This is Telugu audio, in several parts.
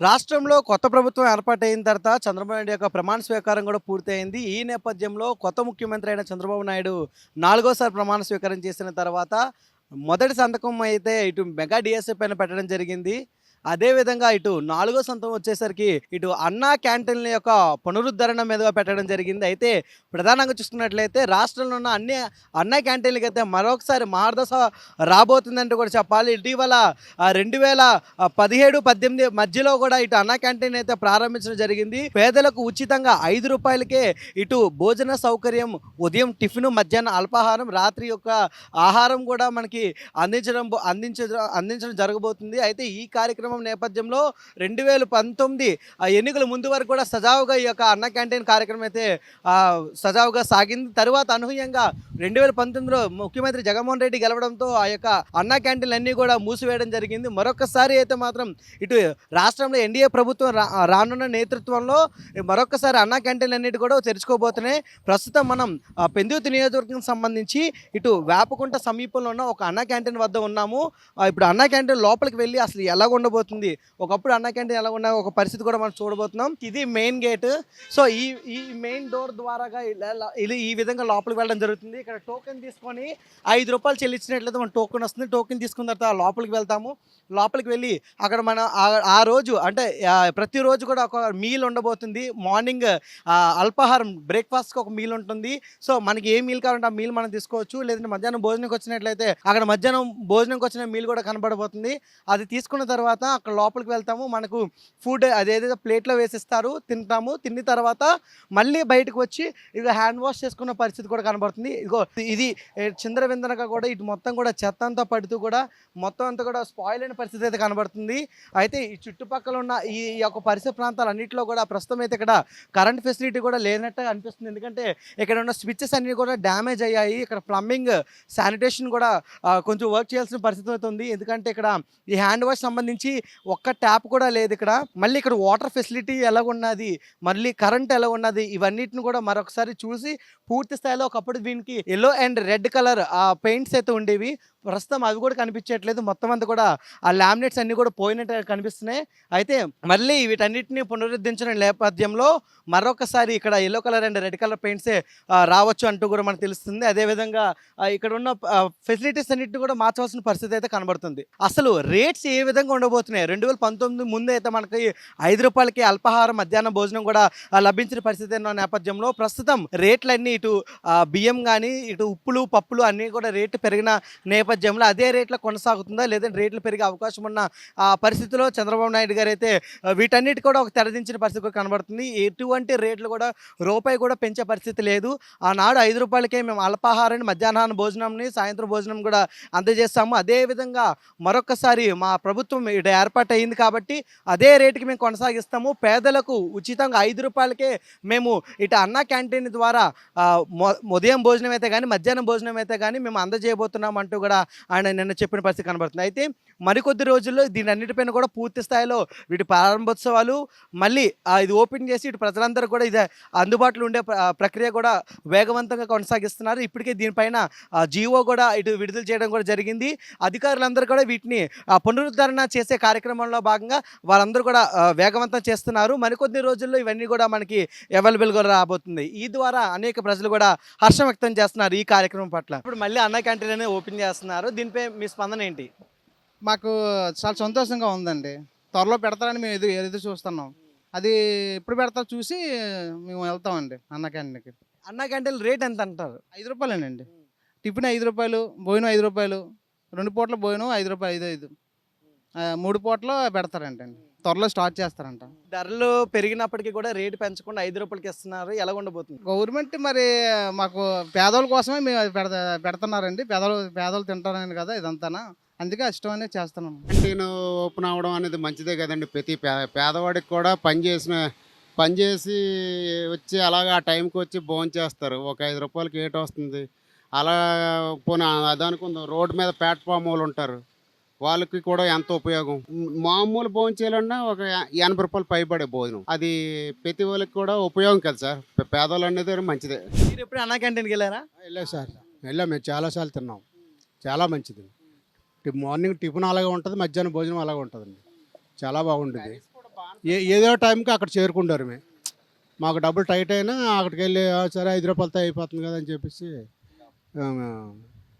రాష్ట్రంలో కొత్త ప్రభుత్వం ఏర్పాటైన తర్వాత చంద్రబాబు నాయుడు యొక్క ప్రమాణ స్వీకారం కూడా పూర్తయింది. ఈ నేపథ్యంలో కొత్త ముఖ్యమంత్రి అయిన చంద్రబాబు నాయుడు నాలుగోసారి ప్రమాణ స్వీకారం చేసిన తర్వాత మొదటి సంతకం అయితే ఇటు మెగా డిఎస్ఏ పైన పెట్టడం జరిగింది. అదేవిధంగా ఇటు నాలుగో సంతకం వచ్చేసరికి ఇటు అన్నా క్యాంటీన్ల యొక్క పునరుద్ధరణ మీదుగా పెట్టడం జరిగింది. అయితే ప్రధానంగా చూసుకున్నట్లయితే రాష్ట్రంలో ఉన్న అన్ని అన్నా క్యాంటీన్లకి అయితే మరొకసారి మార్దశ రాబోతుందంటే కూడా చెప్పాలి. ఇటీవల రెండు వేల పదిహేడు పద్దెనిమిది మధ్యలో కూడా ఇటు అన్నా క్యాంటీన్ అయితే ప్రారంభించడం జరిగింది. పేదలకు ఉచితంగా ఐదు రూపాయలకే ఇటు భోజన సౌకర్యం ఉదయం టిఫిన్ మధ్యాహ్నం అల్పాహారం రాత్రి యొక్క ఆహారం కూడా మనకి అందించడం అందించడం అందించడం జరగబోతుంది. అయితే ఈ కార్యక్రమం నేపథ్యంలో రెండు వేల పంతొమ్మిది ఆ ఎన్నికల ముందు వరకు కూడా సజావుగా ఈ యొక్క అన్న క్యాంటీన్ కార్యక్రమం అయితే సజావుగా సాగింది. తరువాత అనూహ్యంగా రెండు వేల పంతొమ్మిదిలో ముఖ్యమంత్రి జగన్మోహన్ రెడ్డి గెలవడంతో ఆ యొక్క అన్న క్యాంటీన్లు అన్నీ కూడా మూసివేయడం జరిగింది. మరొకసారి అయితే మాత్రం ఇటు రాష్ట్రంలో ఎన్డీఏ ప్రభుత్వం రా రానున్న నేతృత్వంలో మరొకసారి అన్న క్యాంటీన్లు అన్నిటి కూడా తెరుచుకోబోతున్నాయి. ప్రస్తుతం మనం పెందుతి నియోజకవర్గం సంబంధించి ఇటు వేపకుంట సమీపంలో ఉన్న ఒక అన్న క్యాంటీన్ వద్ద ఉన్నాము. ఇప్పుడు అన్న క్యాంటీన్ లోపలికి వెళ్ళి అసలు ఎలా ఉండబోతుంది? ఒకప్పుడు అన్న క్యాంటీన్ ఎలా ఉన్న ఒక పరిస్థితి కూడా మనం చూడబోతున్నాం. ఇది మెయిన్ గేట్. సో ఈ ఈ మెయిన్ డోర్ ద్వారాగా ఇలా- ఇలా- ఈ విధంగా లోపలికి వెళ్ళడం జరుగుతుంది. ఇక్కడ టోకెన్ తీసుకొని ఐదు రూపాయలు చెల్లించినట్లయితే మన టోకెన్ వస్తుంది. టోకెన్ తీసుకున్న తర్వాత లోపలికి వెళ్తాము. లోపలికి వెళ్ళి అక్కడ మన ఆ- రోజు అంటే ప్రతిరోజు కూడా ఒక మీల్ ఉండబోతుంది. మార్నింగ్ అల్పాహారం బ్రేక్ఫాస్ట్కి ఒక మీల్ ఉంటుంది. సో మనకి ఏ మీల్ కావాలంటే ఆ మీల్ మనం తీసుకోవచ్చు. లేదంటే మధ్యాహ్నం భోజనంకి వచ్చినట్లయితే అక్కడ మధ్యాహ్నం భోజనంకి వచ్చిన మీల్ కూడా కనబడబోతుంది. అది తీసుకున్న తర్వాత అక్కడ లోపలికి వెళ్తాము. మనకు ఫుడ్ అదేదైతే ప్లేట్లో వేసిస్తారు తింటాము. తిన్న తర్వాత మళ్ళీ బయటకు వచ్చి ఇక హ్యాండ్ వాష్ చేసుకున్న పరిస్థితి కూడా కనబడుతుంది. ఇదిగో ఇది చిందర విందనగా కూడా ఇటు మొత్తం కూడా చెత్త అంతా పడుతూ కూడా మొత్తం అంతా కూడా స్పాయిల్ అయిన పరిస్థితి అయితే కనబడుతుంది. అయితే ఈ చుట్టుపక్కల ఉన్న ఈ యొక్క పరిసర ప్రాంతాలన్నింటిలో కూడా ప్రస్తుతం అయితే ఇక్కడ కరెంట్ ఫెసిలిటీ కూడా లేనట్టుగా అనిపిస్తుంది. ఎందుకంటే ఇక్కడ ఉన్న స్విచ్చెస్ అన్ని కూడా డ్యామేజ్ అయ్యాయి. ఇక్కడ ప్లంబింగ్ శానిటేషన్ కూడా కొంచెం వర్క్ చేయాల్సిన పరిస్థితి అయితే ఉంది. ఎందుకంటే ఇక్కడ ఈ హ్యాండ్ వాష్ సంబంధించి ఒక్క ట్యాప్ కూడా లేదు ఇక్కడ. మళ్ళీ ఇక్కడ వాటర్ ఫెసిలిటీ ఎలా ఉన్నది మళ్ళీ కరెంట్ ఎలా ఉన్నది ఇవన్నిటిని కూడా మరొకసారి చూసి పూర్తి స్థాయిలో ఒకప్పుడు దీనికి ఎల్లో అండ్ రెడ్ కలర్ ఆ పెయింట్స్ అయితే ఉండేవి. ప్రస్తుతం అవి కూడా కనిపించట్లేదు. మొత్తం అంతా కూడా ఆ లామినేట్స్ అన్ని కూడా పోయినట్టు కనిపిస్తున్నాయి. అయితే మళ్ళీ వీటన్నిటిని పునరుద్ధరించిన నేపథ్యంలో మరొకసారి ఇక్కడ yellow colour and red colour పెయింట్సే రావచ్చు అంటూ కూడా మనకు తెలుస్తుంది. అదేవిధంగా ఇక్కడ ఉన్న ఫెసిలిటీస్ అన్నిటిని కూడా మార్చవలసిన పరిస్థితి అయితే కనబడుతుంది. అసలు రేట్స్ ఏ విధంగా ఉండబోతున్నాయి? రెండు వేల పంతొమ్మిది ముందు అయితే మనకి ఐదు రూపాయలకి అల్పాహారం మధ్యాహ్నం భోజనం కూడా లభించిన పరిస్థితి ఉన్న నేపథ్యంలో ప్రస్తుతం రేట్లన్నీ ఇటు బియ్యం కానీ ఇటు ఉప్పులు పప్పులు అన్నీ కూడా రేటు పెరిగిన నేపథ్యంలో అదే రేట్లో కొనసాగుతుందా? లేదంటే రేట్లు పెరిగే అవకాశం ఉన్న ఆ పరిస్థితిలో చంద్రబాబు నాయుడు గారు అయితే వీటన్నిటి కూడా ఒక తెరదించిన పరిస్థితి కనబడుతుంది. ఎటువంటి రేట్లు కూడా రూపాయి కూడా పెంచే పరిస్థితి లేదు. ఆనాడు ఐదు రూపాయలకే మేము అల్పాహారాన్ని మధ్యాహ్న భోజనంని సాయంత్రం భోజనం కూడా అందజేస్తాము. అదేవిధంగా మరొకసారి మా ప్రభుత్వం ఇక్కడ ఏర్పాటు అయింది కాబట్టి అదే రేటుకి మేము కొనసాగిస్తాము. పేదలకు ఉచితంగా ఐదు రూపాయలకే మేము ఇటు అన్నా క్యాంటీన్ ద్వారా ఉదయం భోజనం అయితే కానీ మధ్యాహ్నం భోజనం అయితే కానీ మేము అందజేయబోతున్నాం అంటూ కూడా ఆయన నిన్న చెప్పిన పరిస్థితి కనబడుతుంది. అయితే మరికొద్ది రోజుల్లో దీని అన్నిటిపైన కూడా పూర్తి స్థాయిలో వీటి ప్రారంభోత్సవాలు మళ్ళీ ఇది ఓపెన్ చేసి ఇటు ప్రజలందరూ కూడా ఇది అందుబాటులో ఉండే ప్రక్రియ కూడా వేగవంతంగా కొనసాగిస్తున్నారు. ఇప్పటికే దీనిపైన ఆ, జీవో కూడా ఇటు విడుదల చేయడం కూడా జరిగింది. అధికారులందరూ కూడా వీటిని ఆ, పునరుద్ధరణ చేసే కార్యక్రమంలో భాగంగా వాళ్ళందరూ కూడా వేగవంతం చేస్తున్నారు. మరికొద్ది రోజుల్లో ఇవన్నీ కూడా మనకి అవైలబుల్గా రాబోతుంది. ఈ ద్వారా అనేక ప్రజలు కూడా హర్షం వ్యక్తం చేస్తున్నారు ఈ కార్యక్రమం పట్ల. ఇప్పుడు మళ్ళీ అన్న క్యాంటీన్ ఓపెన్ చేస్తున్నారు. దీనిపై మీ స్పందన ఏంటి? మాకు చాలా సంతోషంగా ఉందండి. త్వరలో పెడతారని మేము ఎదురు ఎదురు చూస్తున్నాం. అది ఎప్పుడు పెడతారో చూసి మేము వెళ్తామండి అన్న క్యాంటీన్కి. అన్న క్యాంటీన్ రేట్ ఎంత అంటారు? ఐదు రూపాయలేనండి. టిఫిన్ ఐదు రూపాయలు భోజనం ఐదు రూపాయలు రెండు పూట్ల భోజనం ఐదు రూపాయలు ఐదు ఐదు. మూడు పూటలు పెడతారంట అండి త్వరలో స్టార్ట్ చేస్తారంట. ధరలు పెరిగినప్పటికీ కూడా రేటు పెంచకుండా ఐదు రూపాయలకి ఇస్తున్నారు. ఎలా ఉండబోతుంది? గవర్నమెంట్ మరి మాకు పేదోళ్ళ కోసమే మేము అది పెడత పెడుతున్నారండి. పేదలు పేదలు తింటారని కదా ఇదంతా అందుకే ఇష్టం అనేది చేస్తున్నాం. క్యాంటీన్ ఓపెన్ అవ్వడం అనేది మంచిదే కదండి. ప్రతి పేదవాడికి కూడా పని చేసిన పని చేసి వచ్చి అలాగా ఆ టైంకి వచ్చి భోజనం చేస్తారు. ఒక ఐదు రూపాయలకి ఏటి వస్తుంది అలా పోనీ అదనుకుందాం. రోడ్డు మీద ప్లాట్ఫామ్ వాళ్ళు ఉంటారు. వాళ్ళకి కూడా ఎంతో ఉపయోగం? మామూలు భోజనం చేయాలన్నా ఒక ఎనభై రూపాయలు పైబడే భోజనం. అది ప్రతి వాళ్ళకి కూడా ఉపయోగం కదా సార్. పేదవాళ్ళు అనేది మంచిదే. మీరు ఎప్పుడు అన్న క్యాంటీన్కి వెళ్ళారా? వెళ్ళాం సార్. వెళ్ళాం మేము చాలాసార్లు తిన్నాం. చాలా మంచిది. టి- మార్నింగ్ టిఫిన్ అలాగే ఉంటుంది మధ్యాహ్నం భోజనం అలాగే ఉంటుందండి. చాలా బాగుంటుంది ఏ ఏదో టైంకి అక్కడ చేరుకుంటారు మేము. మాకు డబ్బులు టైట్ అయినా అక్కడికి వెళ్ళి "ఆ, సరే ఐదు రూపాయలతో అయిపోతుంది కదా అని చెప్పేసి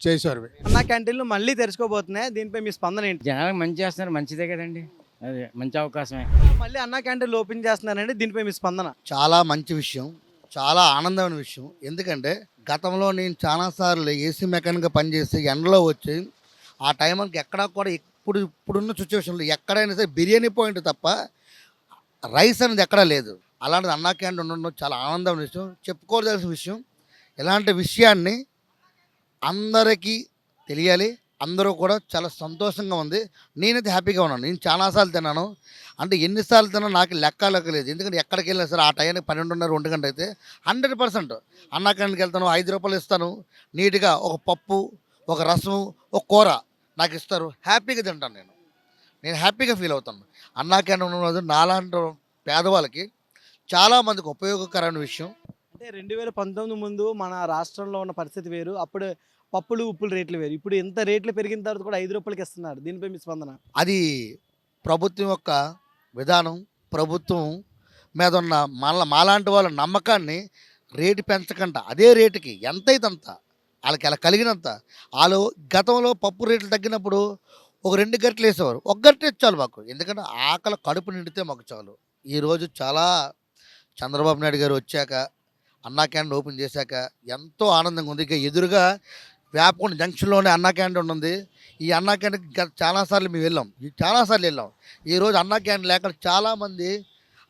చేశారు. అన్నా క్యాంటీన్లు మళ్ళీ తెరుచుకోబోతున్నాయి. దీనిపై మీ స్పందన ఏంటి? జనాలకు మంచి చేస్తున్నారు. మంచిదే కదండి. అదే మంచి అవకాశమే. మళ్ళీ అన్నా క్యాంటీన్లు ఓపెన్ చేస్తున్నారండి దీనిపై మీ స్పందన. చాలా మంచి విషయం. చాలా ఆనందమైన విషయం. ఎందుకంటే గతంలో నేను చాలాసార్లు ఏసీ మెకానిక్గా పనిచేసి ఎండలో వచ్చి ఆ టైంకి ఎక్కడా కూడా ఇప్పుడు ఇప్పుడున్న సిచ్యువేషన్లో ఎక్కడైనా సరే బిర్యానీ పాయింట్ తప్ప రైస్ అనేది ఎక్కడా లేదు. అలాంటిది అన్నా క్యాంటీన్ ఉండడం చాలా ఆనందమైన విషయం. చెప్పుకోవాల్సిన విషయం. ఇలాంటి విషయాన్ని అందరికీ తెలియాలి. అందరూ కూడా చాలా సంతోషంగా ఉంది. నేనైతే హ్యాపీగా ఉన్నాను. నేను చాలాసార్లు తిన్నాను. అంటే ఎన్నిసార్లు తిన్నా నాకు లెక్క లెక్క లేదు ఎందుకంటే ఎక్కడికి వెళ్ళినా సరే ఆ టైంకి పన్నెండున్నర రెండు గంట అయితే హండ్రెడ్ పర్సెంట్. అన్నా వెళ్తాను ఐదు రూపాయలు ఇస్తాను. నీట్గా ఒక పప్పు ఒక రసం ఒక కూర నాకు ఇస్తారు. హ్యాపీగా తింటాను నేను. నేను హ్యాపీగా ఫీల్ అవుతాను. అన్నా క్యాంటీన్ నాలాంటి పేదవాళ్ళకి చాలామందికి ఉపయోగకరమైన విషయం అంటే రెండు వేల పంతొమ్మిది ముందు మన రాష్ట్రంలో ఉన్న పరిస్థితి వేరు. అప్పుడు పప్పులు ఉప్పులు రేట్లు వేరు. ఇప్పుడు ఎంత రేట్లు పెరిగిన తర్వాత కూడా ఐదు రూపాయలకి ఇస్తున్నారు. దీనిపై మీ స్పందన? అది ప్రభుత్వం యొక్క విధానం ప్రభుత్వం మీద ఉన్న మళ్ళీ మాలాంటి వాళ్ళ నమ్మకాన్ని రేటు పెంచకుండా అదే రేటుకి ఎంతైతే అంత వాళ్ళకి అలా కలిగినంత. వాళ్ళు గతంలో పప్పు రేట్లు తగ్గినప్పుడు ఒక రెండు గంటలు వేసేవారు. ఒక గంట చాలు మాకు. ఎందుకంటే ఆకలి కడుపు నిండితే మాకు చాలు. ఈరోజు చాలా చంద్రబాబు నాయుడు గారు వచ్చాక అన్నా క్యాండ్ ఓపెన్ చేశాక ఎంతో ఆనందంగా ఉంది. ఇక ఎదురుగా వేపకొండ జంక్షన్లోనే అన్నా క్యాండ్ ఉంది ఈ అన్నా క్యాండ్ చాలాసార్లు మేము వెళ్ళాం. చాలాసార్లు వెళ్ళాం. ఈరోజు అన్నా క్యాండ్ లేక చాలామంది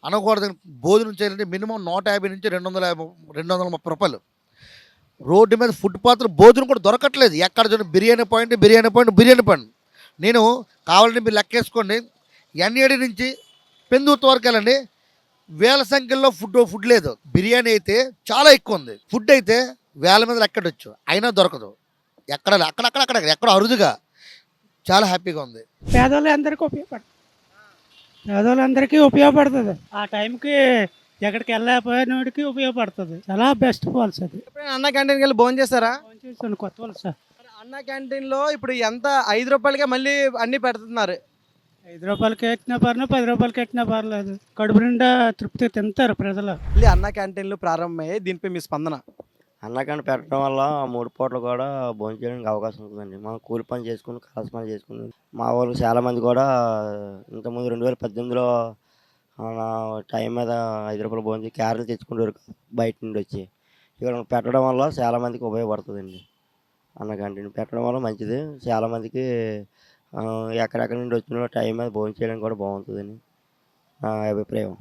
అనకూడదు భోజనం చేయాలంటే మినిమం నూట యాభై నుంచి రెండు వందల యాభై రెండు వందల ముప్పై రూపాయలు. రోడ్డు మీద ఫుట్పాత్లో భోజనం కూడా దొరకట్లేదు. ఎక్కడ చూడండి biryani point biryani point biryani point. నేను కావాలంటే మీరు లెక్కేసుకోండి. ఎన్ఏడి నుంచి పెందుతు వరకు వెళ్ళండి వేల సంఖ్యలో ఫుడ్ ఫుడ్ లేదు. బిర్యానీ అయితే చాలా ఎక్కువ ఉంది. ఫుడ్ అయితే వేల మీద లెక్కడొచ్చు. అయినా దొరకదు. ఎక్కడ అక్కడక్కడక్కడ ఎక్కడ అరుదుగా చాలా హ్యాపీగా ఉంది. పేదవాళ్ళందరికీ ఉపయోగపడుతుంది పేదవాళ్ళందరికీ ఉపయోగపడుతుంది. ఆ టైంకి ఎక్కడికి వెళ్ళకపోయినోడికి ఉపయోగపడుతుంది. చాలా బెస్ట్ పాలసీ అది. ఎప్పుడైనా అన్నా క్యాంటీన్కి వెళ్ళి భోజనం చేస్తారా చేసాను కొత్త వాళ్ళు సార్ అన్నా క్యాంటీన్లో ఇప్పుడు ఎంత ఐదు రూపాయలకే మళ్ళీ అన్ని పెడుతున్నారు. ఐదు రూపాయలకి ఎట్టినా పర్లేదు పది రూపాయలకి ఎట్టినా పర్లేదు. కడుపు నిండా తృప్తి తింటారు ప్రజలు. మళ్ళీ అన్నా క్యాంటీన్లు ప్రారంభమయ్యాయి. దీనిపై మీ స్పందన? అన్నకంట పెట్టడం వల్ల మూడు పూటలు కూడా భోజనం చేయడానికి అవకాశం ఉంటుందండి. మనం కూలి పని చేసుకుని కాసు పని చేసుకుని మా వాళ్ళు చాలామంది కూడా ఇంతకుముందు రెండు వేల పద్దెనిమిదిలో ఆ, టైం మీద ఐదు రూపాయలు భోజనం చేసి క్యారెలు తెచ్చుకుంటారు బయట నుండి వచ్చి. ఇక్కడ పెట్టడం వల్ల చాలామందికి ఉపయోగపడుతుందండి. అన్న క్యాంటీన్ పెట్టడం వల్ల మంచిది. చాలామందికి ఎక్కడెక్కడి నుండి వచ్చిన టైం మీద భోజనం చేయడానికి కూడా బాగుంటుందని నా అభిప్రాయం.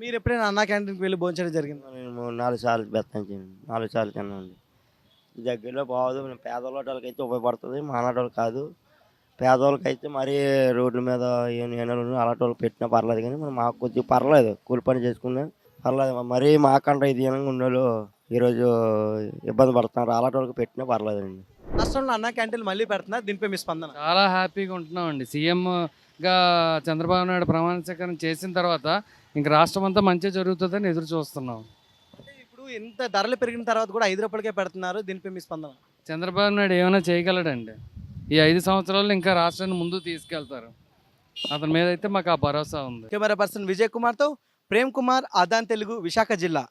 మీరు ఎప్పుడైనా అన్నా క్యాంటీన్కి వెళ్ళి భోజనం చేయడం జరిగింది? నేను మూడు నాలుగు సార్లు బెత్తాను నాలుగు సార్లు తిన్నానండి. ఈ దగ్గరలో బాగోదు మేము పేదవాళ్ళకి అయితే ఉపయోగపడుతుంది. మానాటోళ్ళకి కాదు. పేదవాళ్ళకి అయితే మరీ రోడ్ల మీద ఏనులు అలాంటి వాళ్ళకి పెట్టినా పర్లేదు కానీ మరి మాకు కొద్దిగా పర్లేదు. కూలి పని చేసుకున్నా పర్లేదు. మరీ మాకంటే ఇది ఉన్నోళ్ళు ఈరోజు ఇబ్బంది పడుతున్నారు. అలాంటి వాళ్ళకి పెట్టినా పర్లేదండి. రాష్ట్రంలో అన్నా క్యాంటీన్లు మళ్ళీ పెడుతున్నారు దీనిపై మీ స్పందన? చాలా హ్యాపీగా ఉంటున్నామండి. సీఎంగా చంద్రబాబు నాయుడు ప్రమాణ స్వీకారం చేసిన తర్వాత ఇంక రాష్ట్రం అంతా మంచిగా జరుగుతుందని ఎదురు చూస్తున్నాం. అంటే ఇప్పుడు ఇంత ధరలు పెరిగిన తర్వాత కూడా ఐదు రూపాయలకే పెడుతున్నారు దీనిపై మీ స్పందన? చంద్రబాబు నాయుడు ఏమైనా చేయగలడండి? ఈ ఐదు సంవత్సరాల్లో ఇంకా రాష్ట్రాన్ని ముందుకు తీసుకెళ్తారు. అతని మీద అయితే మాకు ఆ భరోసా ఉంది. కెమెరా పర్సన్ విజయ్ కుమార్తో ప్రేమ్ కుమార్ ఆదాన్ తెలుగు విశాఖ జిల్లా.